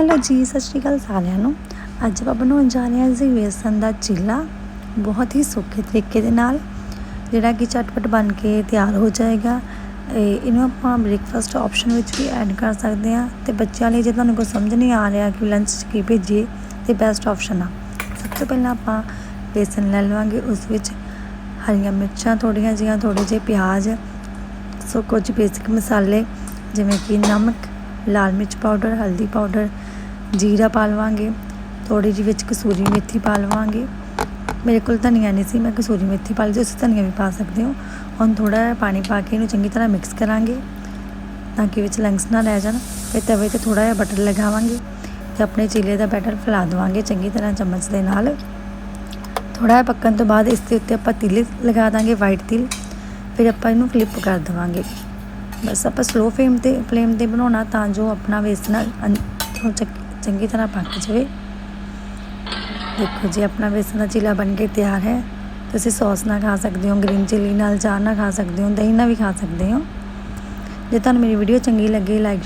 Hello ਜੀ, ਸਤਿ ਸ਼੍ਰੀ ਅਕਾਲ ਸਾਰਿਆਂ ਨੂੰ। ਅੱਜ ਆਪਾਂ ਬਣਾਉਣ ਜਾ ਰਹੇ ਹਾਂ ਜੀ ਵੇਸਣ ਦਾ ਚੀਲਾ ਬਹੁਤ ਹੀ ਸੌਖੇ ਤਰੀਕੇ ਦੇ ਨਾਲ, ਜਿਹੜਾ ਕਿ ਝਟਪਟ ਬਣ ਕੇ ਤਿਆਰ ਹੋ ਜਾਏਗਾ। ਇਹਨੂੰ ਆਪਾਂ ਬ੍ਰੇਕਫਾਸਟ ਆਪਸ਼ਨ ਵਿੱਚ ਵੀ ਐਡ ਕਰ ਸਕਦੇ ਹਾਂ। ਤੇ ਬੱਚਿਆਂ ਲਈ ਜੇ ਤੁਹਾਨੂੰ ਕੋਈ ਸਮਝ ਨਹੀਂ ਆ ਰਿਹਾ ਕਿ ਲੰਚ 'ਚ ਕੀ ਭੇਜੀਏ, ਤੇ ਬੈਸਟ ਆਪਸ਼ਨ ਆ। ਸਭ ਤੋਂ ਪਹਿਲਾਂ ਆਪਾਂ ਵੇਸਣ ਲੈ ਲਵਾਂਗੇ, ਉਸ ਵਿੱਚ ਹਰੀਆਂ ਮਿਰਚਾਂ ਥੋੜ੍ਹੀਆਂ ਜਿਹੀਆਂ, ਥੋੜ੍ਹੇ ਜਿਹੇ ਪਿਆਜ਼, ਸੋ ਕੁਝ ਬੇਸਿਕ ਮਸਾਲੇ, ਜਿਵੇਂ ਕਿ ਨਮਕ ਲਾਲ ਮਿਰਚ ਪਾਊਡਰ, ਹਲਦੀ ਪਾਊਡਰ, ਜੀਰਾ ਪਾ ਲਵਾਂਗੇ ਥੋੜੀ ਜਿਹੀ ਵਿੱਚ ਕਸੂਰੀ ਮੇਥੀ ਪਾ ਲਵਾਂਗੇ। ਮੇਰੇ ਕੋਲ ਧਨੀਆ ਨਹੀਂ ਸੀ, ਮੈਂ ਕਸੂਰੀ ਮੇਥੀ ਪਾ ਲਈ ਤੁਸੀਂ ਧਨੀਆ ਵੀ ਪਾ ਸਕਦੇ ਹੋ। ਹੁਣ ਥੋੜਾ ਜਿਹਾ ਪਾਣੀ ਪਾ ਕੇ ਇਹਨੂੰ ਚੰਗੀ ਤਰ੍ਹਾਂ ਮਿਕਸ ਕਰਾਂਗੇ, ਤਾਂ ਕਿ ਵਿੱਚ ਲੰਗਸ ਨਾ ਰਹਿ ਜਾਣ। ਫਿਰ ਤਵੇ ਤੇ ਥੋੜਾ ਜਿਹਾ ਬਟਰ ਲਗਾਵਾਂਗੇ ਤੇ ਆਪਣੇ ਚੀਲੇ ਦਾ ਬੈਟਰ ਫੈਲਾ ਦੇਵਾਂਗੇ ਚੰਗੀ ਤਰ੍ਹਾਂ ਚਮਚ ਦੇ ਨਾਲ। ਥੋੜਾ ਜਿਹਾ ਪੱਕਣ ਤੋਂ ਬਾਅਦ ਇਸ ਦੇ ਉੱਤੇ ਆਪਾਂ ਤਿਲ ਲਗਾ ਦਾਂਗੇ ਵਾਈਟ ਤਿਲ। ਫਿਰ ਆਪਾਂ ਇਹਨੂੰ ਫਲਿੱਪ ਕਰ ਦੇਵਾਂਗੇ। ਬਸ ਆਪਾਂ ਸਲੋ ਫਲੇਮ ਤੇ ਫਲੇਮ ਤੇ ਬਣਾਉਣਾ ਤਾਂ ਜੋ ਆਪਣਾ ਵੇਸਣ ਅੰਦਰੋਂ ਚੱਕ- ਚੰਗੀ ਤਰ੍ਹਾਂ ਪੱਕ ਜਾਵੇ। ਦੇਖੋ ਜੀ, ਆਪਣਾ ਵੇਸਣ ਦਾ ਚੀਲਾ ਬਣ ਕੇ ਤਿਆਰ ਹੈ। ਤੁਸੀਂ ਸੌਸ ਨਾਲ ਖਾ ਸਕਦੇ ਹੋ ਗ੍ਰੀਨ ਚਿੱਲੀ ਨਾਲ ਚਾਹ ਨਾਲ ਖਾ ਸਕਦੇ ਹੋ, ਦਹੀਂ ਨਾਲ ਵੀ ਖਾ ਸਕਦੇ ਹੋ। ਜੇ ਤੁਹਾਨੂੰ ਮੇਰੀ ਵੀਡੀਓ ਚੰਗੀ ਲੱਗੇ ਲਾਈਕ